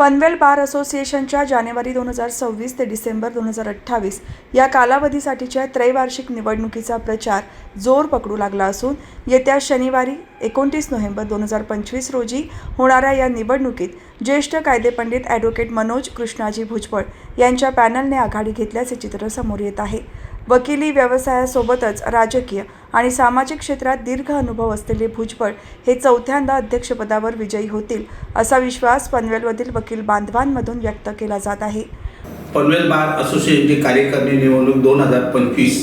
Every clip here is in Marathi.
पनवेल बार असोसिएशनच्या जानेवारी दोन हजार सव्वीस ते डिसेंबर दोन हजार अठ्ठावीस या कालावधीसाठीच्या त्रैवार्षिक निवडणुकीचा प्रचार जोर पकडू लागला असून येत्या शनिवारी एकोणतीस नोव्हेंबर दोन हजार पंचवीस रोजी होणाऱ्या या निवडणुकीत ज्येष्ठ कायदेपंडित ॲडव्होकेट मनोज कृष्णाजी भुजबळ यांच्या पॅनलने आघाडी घेतल्याचे चित्र समोर येत आहे. वकिली व्यवसायासोबतच राजकीय आणि सामाजिक क्षेत्रात दीर्घ अनुभव असलेले भुजबळ हे चौथ्यांदा अध्यक्षपदावर विजयी होतील असा विश्वास पनवेलमधील वकील बांधवांमधून व्यक्त केला जात आहे. पनवेल बार असोसिएशनची कार्यकारिणी निवडणूक दोन हजार पंचवीस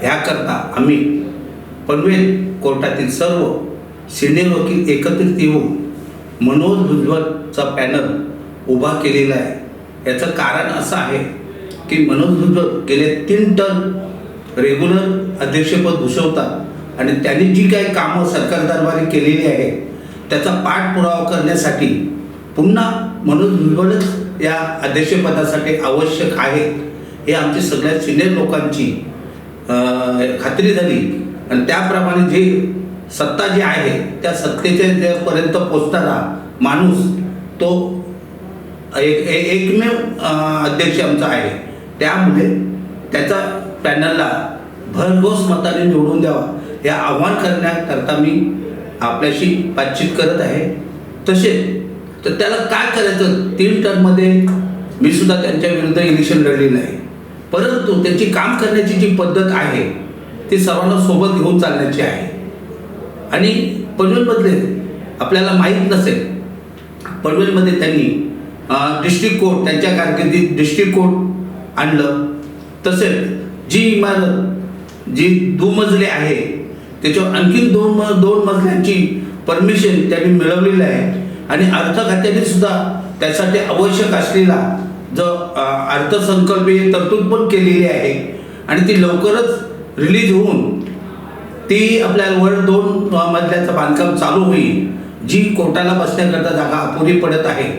ह्याकरता आम्ही पनवेल कोर्टातील सर्व सिनियर वकील एकत्रित येऊन मनोज भुजबळचा पॅनल उभा केलेला आहे. याचं कारण असं आहे की मनोज भुजबळ गेले तीन टर्म रेग्युलर अध्यक्षपद भूषवतात. आणि त्यांनी जी काही कामं सरकार दरबारी केलेली आहे त्याचा पाठपुरावा करण्यासाठी पुन्हा मनोज भुजबळच या अध्यक्षपदासाठी आवश्यक आहे हे आमची सगळ्या सिनियर लोकांची खात्री झाली. आणि त्याप्रमाणे जे सत्ता जी आहे त्या सत्तेच्या ज्यापर्यंत पोचणारा माणूस तो एक एकमेव अध्यक्ष आमचा आहे. त्यामुळे त्याचा पॅनलला भरघोस मताने निवडून द्यावा हे आव्हान करण्याकरता मी आपल्याशी बातचीत करत आहे. तसेच तर त्याला काय करायचं? तीन टर्ममध्ये मी सुद्धा त्यांच्या विरुद्ध इलेक्शन लढलेलं आहे. परंतु त्यांची काम करण्याची जी पद्धत आहे ती सर्वांना सोबत घेऊन चालण्याची आहे. आणि पनवेलमधले आपल्याला माहीत नसेल पनवेलमध्ये त्यांनी डिस्ट्रिक्ट कोर्ट त्यांच्या कारकिर्दीत डिस्ट्रिक्ट कोर्ट आणलं. तसेच जी इमारत जी दुमजली आहे त्याच्यावर आणखीन दोन म दोन मजल्यांची परमिशन त्यांनी मिळवलेली आहे. आणि अर्थ खात्याने सुद्धा त्यासाठी आवश्यक असलेला जो अर्थसंकल्पीय तरतूद पण केलेली आहे. आणि ती लवकरच रिलीज होऊन ती आपल्याला वर दोन मजल्याचं बांधकाम चालू होईल. जी कोर्टाला बसण्याकरता जागा अपुरी पडत आहे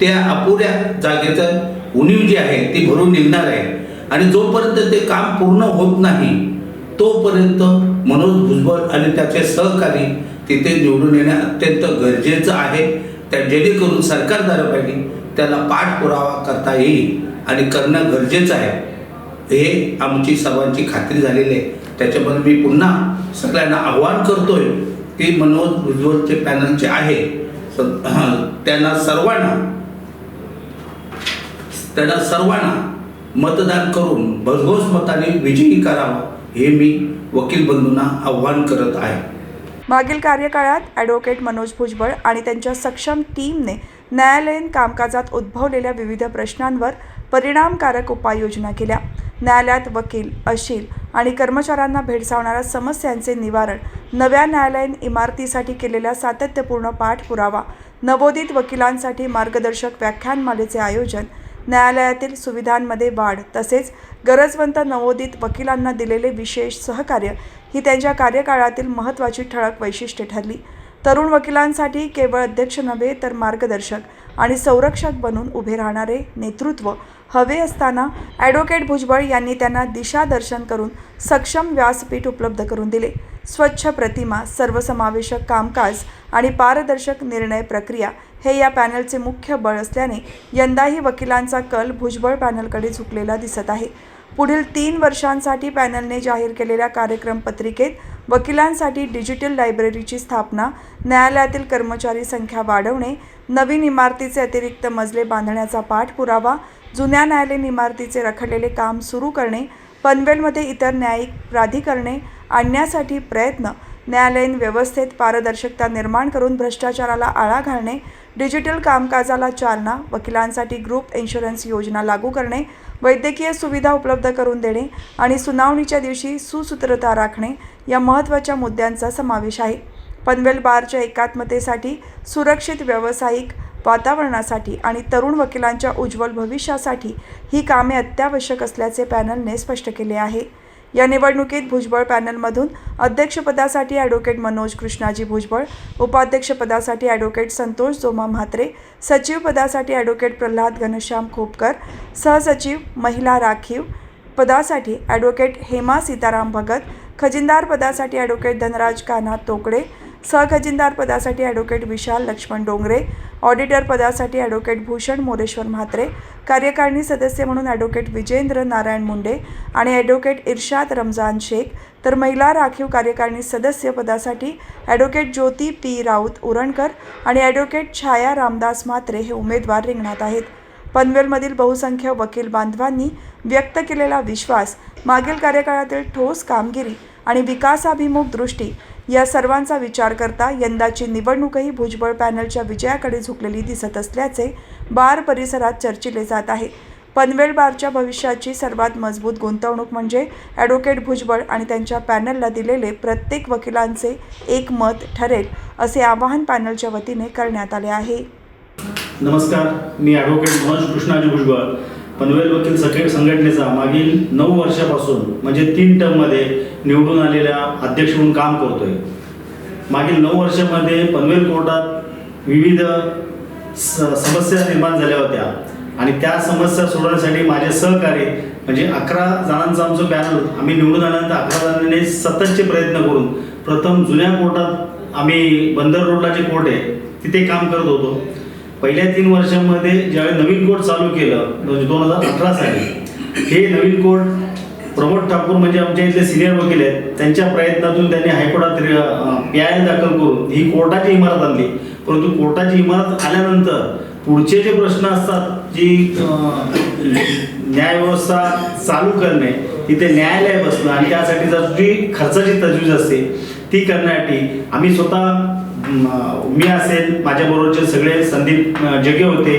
त्या अपुऱ्या जागेचं उणीव जी आहे ती भरून निघणार आहे. आणि जोपर्यंत ते काम पूर्ण होत नाही तोपर्यंत मनोज भुजबळ आणि त्याचे सहकारी तिथे निवडून येणे अत्यंत गरजेचं आहे. त्या जेणेकरून सरकारदारापैकी त्याला पाठपुरावा करता येईल आणि करणं गरजेचं आहे. हे आमची सर्वांची खात्री झालेली आहे. त्याच्यामध्ये मी पुन्हा सगळ्यांना आव्हान करतोय की मनोज भुजबळचे पॅनल जे आहे त्यांना सर्वांना त्यांना सर्वांना मतदान करून भरघोस मताने विजयी करावा हे मी वकील बंधूंना आव्हान करत आहे. मागील कार्यकाळात ॲडव्होकेट मनोज भुजबळ आणि त्यांच्या सक्षम टीमने न्यायालयीन कामकाजात उद्भवलेल्या विविध प्रश्नांवर परिणामकारक उपाययोजना केल्या. न्यायालयात वकील अशील आणि कर्मचाऱ्यांना भेडसावणाऱ्या समस्यांचे निवारण नव्या न्यायालयीन इमारतीसाठी केलेल्या सातत्यपूर्ण पाठपुरावा नवोदित वकिलांसाठी मार्गदर्शक व्याख्यानमालेचे आयोजन न्यायालयातील सुविधांमध्ये वाढ तसेच गरजवंत नवोदित वकिलांना दिलेले विशेष सहकार्य ही त्यांच्या कार्यकाळातील महत्त्वाची ठळक वैशिष्ट्ये ठरली. तरुण वकिलांसाठी केवळ अध्यक्ष नव्हे तर मार्गदर्शक आणि संरक्षक बनून उभे राहणारे नेतृत्व हवे असताना ॲडव्होकेट भुजबळ यांनी त्यांना दिशादर्शन करून सक्षम व्यासपीठ उपलब्ध करून दिले. स्वच्छ प्रतिमा सर्वसमावेशक कामकाज आणि पारदर्शक निर्णय प्रक्रिया हे या पॅनलचे मुख्य बळ असल्याने यंदाही वकिलांचा कल भुजबळ पॅनलकडे झुकलेला दिसत आहे. पुढील तीन वर्षांसाठी पॅनलने जाहीर केलेल्या कार्यक्रम पत्रिकेत वकिलांसाठी डिजिटल लायब्ररीची स्थापना न्यायालयातील कर्मचारी संख्या वाढवणे नवीन इमारतीचे अतिरिक्त मजले बांधण्याचा पाठपुरावा जुन्या न्यायालयीन इमारतीचे रखडलेले काम सुरू करणे पनवेलमध्ये इतर न्यायिक प्राधिकरणे आणण्यासाठी प्रयत्न न्यायालयीन व्यवस्थेत पारदर्शकता निर्माण करून भ्रष्टाचाराला आळा घालणे डिजिटल कामकाजाला चालना वकिलांसाठी ग्रुप इन्शुरन्स योजना लागू करणे वैद्यकीय सुविधा उपलब्ध करून देणे आणि सुनावणीच्या दिवशी सुसूत्रता राखणे या महत्त्वाच्या मुद्द्यांचा समावेश आहे. पनवेल बारच्या एकात्मतेसाठी सुरक्षित व्यावसायिक वातावरणासाठी आणि तरुण वकिलांच्या उज्ज्वल भविष्यासाठी ही कामे अत्यावश्यक असल्याचे पॅनलने स्पष्ट केले आहे. या निवडणुकीत भुजबळ पॅनलमधून अध्यक्षपदासाठी ॲडव्होकेट मनोज कृष्णाजी भुजबळ उपाध्यक्षपदासाठी ॲडव्होकेट संतोष जोमा म्हात्रे सचिवपदासाठी ॲडव्होकेट प्रल्हाद घनश्याम खोपकर सहसचिव महिला राखीव पदासाठी ॲडव्होकेट हेमा सीताराम भगत खजिनदार पदासाठी ॲडव्होकेट धनराज कान्हा तोकडे सहखजिनदार पदासाठी ॲडव्होकेट विशाल लक्ष्मण डोंगरे ऑडिटर पदासाठी ॲडव्होकेट भूषण मोरेश्वर म्हात्रे कार्यकारिणी सदस्य म्हणून ॲडव्होकेट विजेंद्र नारायण मुंडे आणि ॲडव्होकेट इर्शाद रमजान शेख तर महिला राखीव कार्यकारिणी सदस्य पदासाठी ॲडव्होकेट ज्योती पी. राऊत उरणकर आणि ॲडव्होकेट छाया रामदास म्हात्रे हे उमेदवार रिंगणात आहेत. पनवेलमधील बहुसंख्य वकील बांधवांनी व्यक्त केलेला विश्वास मागील कार्यकाळातील ठोस कामगिरी आणि विकासाभिमुख दृष्टी या सर्वांचा विचार करता यंदाची निवडणूकही भुजबळ पॅनलच्या विजयाकडे झुकलेली दिसत असल्याचे बार परिसरात चर्चिले जात आहे. पनवेल बारच्या भविष्याची सर्वात मजबूत गुंतवणूक म्हणजे ॲडव्होकेट भुजबळ आणि त्यांच्या पॅनलला दिलेले प्रत्येक वकिलांचे एक मत ठरेल असे आवाहन पॅनलच्या वतीने करण्यात आले आहे. नमस्कार मी ॲडव्होकेट मनोज कृष्णाजी भुजबळ. पनवेल वकील सखे संघटनेचा मागील नऊ वर्षापासून म्हणजे तीन टर्ममध्ये निवडून आलेल्या अध्यक्ष म्हणून काम करतोय. मागील नऊ वर्षामध्ये पनवेल कोर्टात विविध स समस्या निर्माण झाल्या होत्या. आणि त्या समस्या सोडवण्यासाठी माझे सहकार्य म्हणजे अकरा जणांचं आमचं पॅनल आम्ही निवडून आल्यानंतर अकरा जणांनी सततचे प्रयत्न करून प्रथम जुन्या कोर्टात आम्ही बंदर रोडला जे कोर्ट आहे तिथे काम करत होतो. पहिल्या तीन वर्षांमध्ये ज्यावेळी नवीन कोर्ट चालू केलं म्हणजे दोन हजार अठरा साली हे नवीन कोर्ट प्रमोद ठाकूर म्हणजे आमच्या इथले सिनियर वकील आहेत त्यांच्या प्रयत्नातून त्यांनी हायकोर्टात पी आय दाखल करून ही कोर्टाची इमारत आणली. परंतु कोर्टाची इमारत आल्यानंतर पुढचे जे प्रश्न असतात जी न्यायव्यवस्था चालू करणे तिथे न्यायालय बसणं आणि त्यासाठी जर जी खर्चाची तजवीज असते ती करण्यासाठी आम्ही स्वतः मी असेल. माझ्याबरोबरचे सगळे संदीप जगे होते.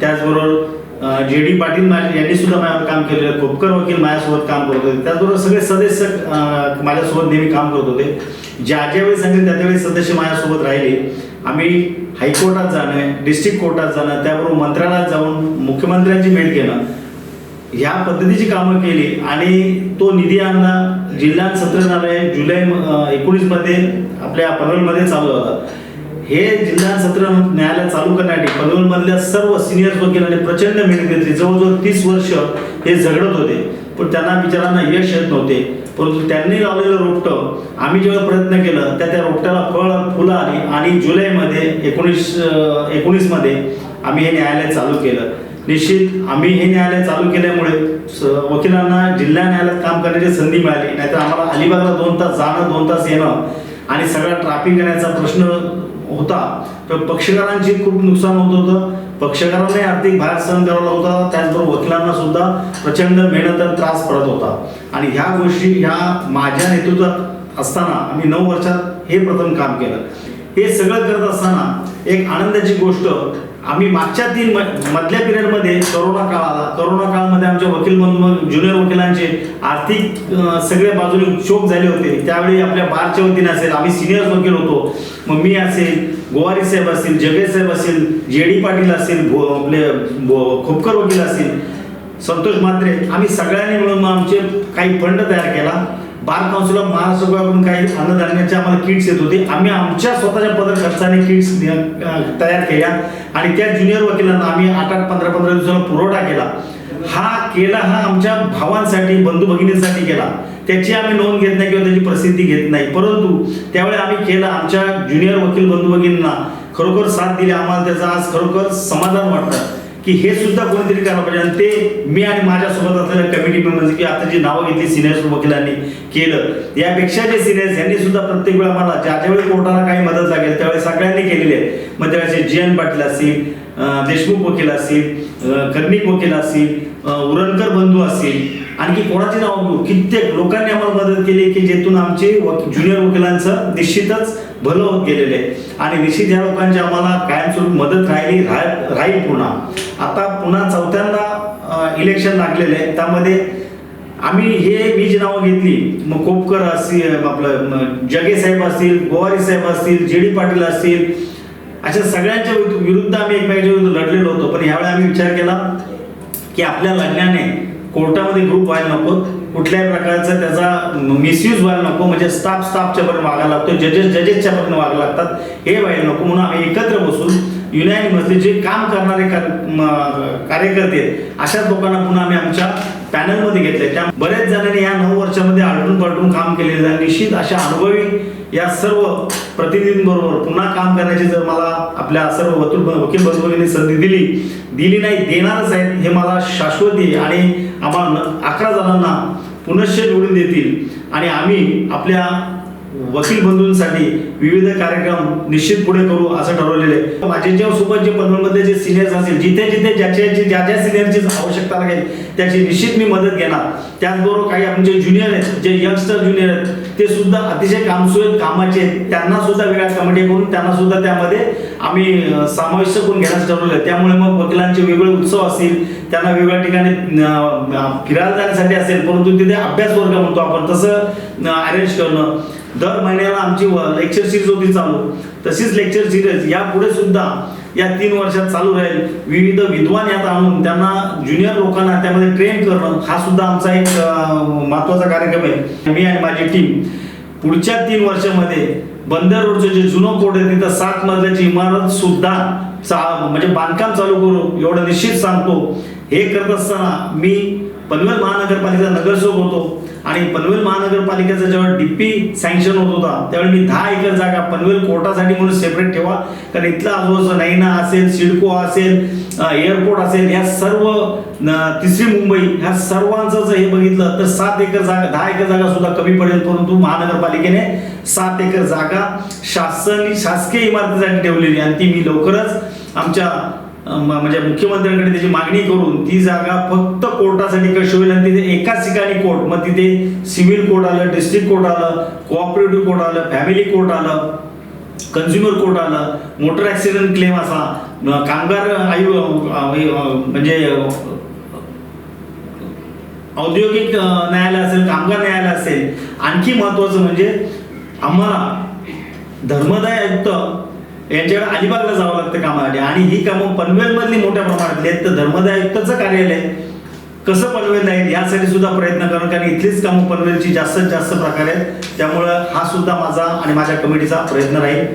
त्याचबरोबर जे डी पाटील माझे यांनी सुद्धा माझ्यावर काम केलेलं. खोपकर वकील माझ्यासोबत काम करत होते. त्याचबरोबर सगळे सदस्य माझ्यासोबत नेहमी काम करत होते. ज्या ज्यावेळी सांगितलं त्या त्यावेळी सदस्य माझ्यासोबत राहिले. आम्ही हायकोर्टात जाणं डिस्ट्रिक्ट कोर्टात जाणं त्याबरोबर मंत्रालयात जाऊन मुख्यमंत्र्यांची भेट घेणं ह्या पद्धतीची कामं केली आणि तो निधी आणला. जिल्हा सत्र न्यायालय जुलै एकोणीसमध्ये आपल्या पनवेलमध्ये चालू होता. हे जिल्हा सत्र न्यायालय चालू करण्यासाठी पनवेलमधल्या सर्व सिनियर वकिलांनी प्रचंड मेहनत घेतली जवळजवळ तीस वर्ष हे झगडत होते. पण त्यांना बिचारांना यश येत नव्हते. परंतु त्यांनी लावलेलं रोपटं आम्ही जेव्हा प्रयत्न केलं त्या त्या रोपट्याला फळ फुलं आली आणि जुलैमध्ये एकोणीस एकोणीसमध्ये आम्ही हे न्यायालय चालू केलं. निश्चित आम्ही हे न्यायालय चालू केल्यामुळे स- वकिलांना जिल्हा न्यायालयात काम करण्याची संधी मिळाली नाहीतर आम्हाला अलिबागला दोन तास जाणं दोन तास येणं आणि सगळा ट्रॅफिक येण्याचा प्रश्न होता. तर पक्षकारांची खूप नुकसान होत होतं. पक्षकारांनाही आर्थिक भार सहन करावा होता. त्याचबरोबर वकिलांना सुद्धा प्रचंड मेहनत त्रास पडत होता. आणि ह्या गोष्टी ह्या माझ्या नेतृत्वात असताना आम्ही नऊ वर्षात हे प्रथम काम केलं. हे सगळं करत असताना एक आनंदाची गोष्ट आम्ही मागच्या तीन म- मधल्या पिरियडमध्ये करोना काळ आला करोना काळामध्ये आमच्या वकील म्हणून ज्युनियर वकिलांचे आर्थिक सगळ्या बाजूने शोक झाले होते. त्यावेळी आपल्या बारच्या वतीने असेल आम्ही सिनियर वकील होतो. मग मी असेल गोवारी साहेब असतील जगे साहेब असतील जे डी पाटील असतील भो- आपले खोपकर वकील असतील संतोष म्हात्रे आम्ही सगळ्यांनी मिळून मग आमचे काही फंड तयार केला. बार काउन्सिल ऑफ महाराष्ट्राकडून काही अन्नधान्याचे आम्हाला किट्स येत होते. आम्ही आमच्या स्वतःच्या पदर खर्चाने किट्स तयार केल्या. आणि त्या ज्युनियर वकिलांना आम्ही आठ आठ पंधरा पंधरा दिवसाला पुरवठा केला. हा केला हा आमच्या भावांसाठी बंधू भगिनींसाठी केला. त्याची आम्ही नोंद घेत नाही किंवा त्याची प्रसिद्धी घेत नाही. परंतु त्यावेळी आम्ही केला आमच्या ज्युनियर वकील बंधू भगिनींना खरोखर साथ दिली. आम्हाला त्याचा आज खरोखर समाधान वाटतं. की हे सुद्धा कोणीतरी करायला पाहिजे. आणि ते मी आणि माझ्यासोबत असलेल्या कमिटी मेंबर्स की आता जी नावं घेतली सिनियर वकिलांनी केलं यापेक्षा जे सिनियर्स यांनी सुद्धा प्रत्येक वेळा मला ज्या ज्यावेळी कोर्टाला काही मदत लागेल त्यावेळी सगळ्यांनी केलेली आहे. मग त्यावेळेस जी एन पाटील असतील देशमुख वकील असतील कर्णिक वकील असतील उरणकर बंधू असतील आणखी कोणाची नाव कित्येक लोकांनी आम्हाला मदत केली की जेथून आमचे ज्युनियर वकिलांचं निश्चितच भलं होत गेलेलं आहे. आणि निश्चित या लोकांची आम्हाला कायमस्वरूप मदत राहिली राहील पुन्हा. आता पुन्हा चौथ्यांदा इलेक्शन लागलेलं आहे त्यामध्ये आम्ही हे मी जी नावं घेतली मग कोपकर असतील आपलं जगे साहेब असतील गोवारी साहेब असतील जे डी पाटील असतील अशा सगळ्यांच्या विरुद्ध आम्ही एकमेकांच्या विरुद्ध लढलेलो होतो. पण यावेळी आम्ही विचार केला की आपल्या लढण्याने कोर्टामध्ये ग्रुप व्हायला नको. कुठल्याही प्रकारचा त्याचा मिसयूज व्हायला नको. म्हणजे स्टाफ स्टाफच्या पर्यंत वागायला लागतो. जजेस जजेसच्या पर्यंत वागायला लागतात. हे व्हायला नको. म्हणून आम्ही एकत्र बसून युनानिमसली जे काम करणारे कार्यकर्ते अशाच लोकांना पुन्हा आम्ही आमच्या पॅनलमध्ये घेतले त्या बऱ्याच जणांनी या नऊ वर्षामध्ये आलटून पलटून काम केलेलं आहे. निश्चित अशा अनुभवी या सर्व प्रतिनिधींबरोबर पुन्हा काम करण्याची जर मला आपल्या सर्व वकील वकील बंधूंनी संधी दिली दिली नाही देणारच आहेत हे मला शाश्वती आणि आम्हाला अकरा जणांना पुनश्च निवडून देतील. आणि आम्ही आपल्या वकील बंधूंसाठी विविध कार्यक्रम निश्चित पुढे करू असं ठरवलेलं आहे. माझे सोबत जे पनवेलमध्ये जे सिनियर्स असतील जिथे जिथे ज्याच्या ज्या ज्या सिनियरची आवश्यकता लागेल त्याची निश्चित मी मदत घेणार. त्याचबरोबर काही आमचे ज्युनियर आहेत जे यंगस्टर ज्युनियर आहेत ते सुद्धा अतिशय कामसुयोग्य कामाचे आहेत. त्यांना सुद्धा वेगळ्या कमिटी करून त्यांना सुद्धा त्यामध्ये आम्ही समाविष्ट करून घेण्यास ठरवलं आहे. त्यामुळे मग वकिलांचे वेगळे उत्सव असतील त्यांना वेगळ्या ठिकाणी फिरायला जाण्यासाठी असेल परंतु तिथे अभ्यास वर्ग म्हणतो आपण तसं अरेंज करणं. दर महिन्याला आमची लेक्चर सिरीज होती चालू. तशीच लेक्चर सिरीज यापुढे सुद्धा या तीन वर्षात चालू राहील. विविध विद्वान यात आणून त्यांना ज्युनियर लोकांना त्यामध्ये ट्रेन करणं हा सुद्धा आमचा एक महत्त्वाचा महत्त्वाचा कार्यक्रम आहे. मी आणि माझी टीम पुढच्या तीन वर्षामध्ये बंदर रोडचं जे जुनं कोर्ट आहे तिथं सात मजल्याची इमारत सुद्धा चा- म्हणजे बांधकाम चालू करू एवढं निश्चित सांगतो. हे करत असताना मी पनवेल महानगरपालिकेचा नगरसेवक होतो आणि पनवेल महानगरपालिकेचा जेव्हा डीपी सँक्शन होत होता त्यावेळी मी दहा एकर जागा पनवेल कोर्टासाठी म्हणून सेपरेट ठेवा. कारण इथला आजूबाजू नैना असेल सिडको असेल एअरपोर्ट असेल या सर्व तिसरी मुंबई ह्या सर्वांचं जर हे बघितलं तर सात एकर जागा दहा एकर जागा सुद्धा कमी पडेल परंतु महानगरपालिकेने सात एकर जागा शासन शासकीय इमारतीसाठी ठेवलेली आणि ती मी लवकरच आमच्या म्हणजे मुख्यमंत्र्यांकडे त्याची मागणी करून ती जागा फक्त कोर्टासाठी कशी होईल आणि तिथे एकाच ठिकाणी कोर्ट मग तिथे सिव्हिल कोर्ट आलं डिस्ट्रिक्ट कोर्ट आलं कोऑपरेटिव्ह कोर्ट आलं फॅमिली कोर्ट आलं कन्झ्युमर कोर्ट आलं मोटर ऍक्सिडेंट क्लेम असा कामगार आयु म्हणजे औद्योगिक न्यायालय असेल कामगार न्यायालय असेल आणखी महत्वाचं म्हणजे आम्हाला धर्मदाय आयुक्त यांच्याकडे अलिबागला जावं लागतं कामासाठी. आणि ही कामं पनवेलमधली मोठ्या प्रमाणात आहेत. तर धर्मदाय आयुक्ताचं कार्यालय कसं पनवेल राहील यासाठी सुद्धा प्रयत्न करणं कारण इथलीच कामं पनवेलची जास्तीत जास्त प्रकारे आहेत. त्यामुळं हा सुद्धा माझा आणि माझ्या कमिटीचा प्रयत्न राहील.